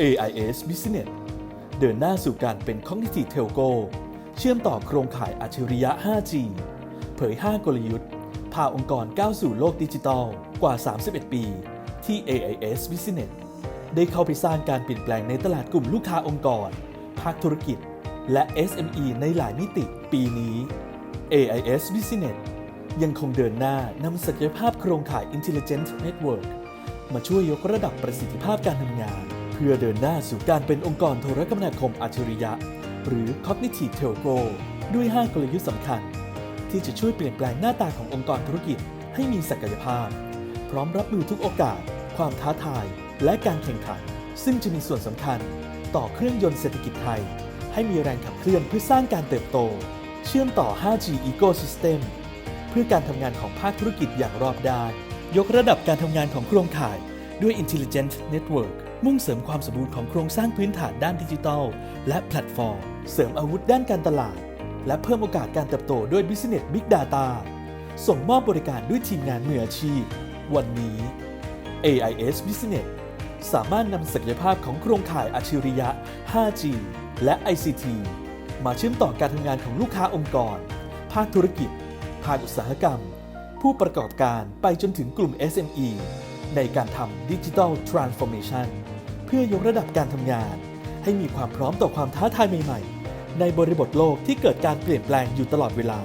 AIS Business เดินหน้าสู่การเป็น Cognitive Telco เชื่อมต่อโครงข่ายอัจฉริยะ 5G เผย 5 กลยุทธ์ พาองค์กรก้าวสู่โลกดิจิทัลกว่า 31 ปี ที่ AIS Business ได้เข้าไปสร้างการเปลี่ยนแปลงในตลาดกลุ่มลูกค้าองค์กร ภาคธุรกิจ และ SME ในหลายมิติปีนี้ AIS Business ยังคงเดินหน้านำศักยภาพโครงข่าย Intelligent Network มาช่วยยกระดับประสิทธิภาพการทำงาน พื่อเดินหน้าสู่การเป็นองค์กรโทรคมนาคมอัจฉริยะ หรือ Cognitive Telco ด้วย 5 กลยุทธ์สำคัญ ที่จะช่วยเปลี่ยนแปลงหน้าตาขององค์กรธุรกิจให้มีศักยภาพ พร้อมรับมือทุกโอกาส ความท้าทาย และการแข่งขัน ซึ่งจะมีส่วนสำคัญ ต่อเครื่องยนต์เศรษฐกิจไทย ให้มีแรงขับเคลื่อนเพื่อสร้างการเติบโต เชื่อมต่อ 5G Ecosystem เพื่อการทำงานของภาคธุรกิจอย่างรอบด้านยกระดับการทำงานของโครงข่าย ด้วย Intelligent Network มุ่งเสริมความสมบูรณ์ของโครงสร้างพื้นฐานด้านดิจิทัล และแพลตฟอร์ม เสริมอาวุธด้านการตลาด และเพิ่มโอกาสการเติบโตด้วย Business Big Data ส่งมอบบริการด้วยทีมงานมืออาชีพ วันนี้ AIS Business สามารถนำศักยภาพของโครงข่ายอัจฉริยะ 5G และ ICT มาเชื่อมต่อการทำงานของลูกค้าองค์กร ภาคธุรกิจ ภาคอุตสาหกรรม ผู้ประกอบการไปจนถึงกลุ่ม SME ในการทำดิจิทัลทรานส์ฟอร์เมชันเพื่อยกระดับการทำงาน ให้มีความพร้อมต่อความท้าทายใหม่ ๆ ในบริบทโลกที่เกิดการเปลี่ยนแปลงอยู่ตลอดเวลา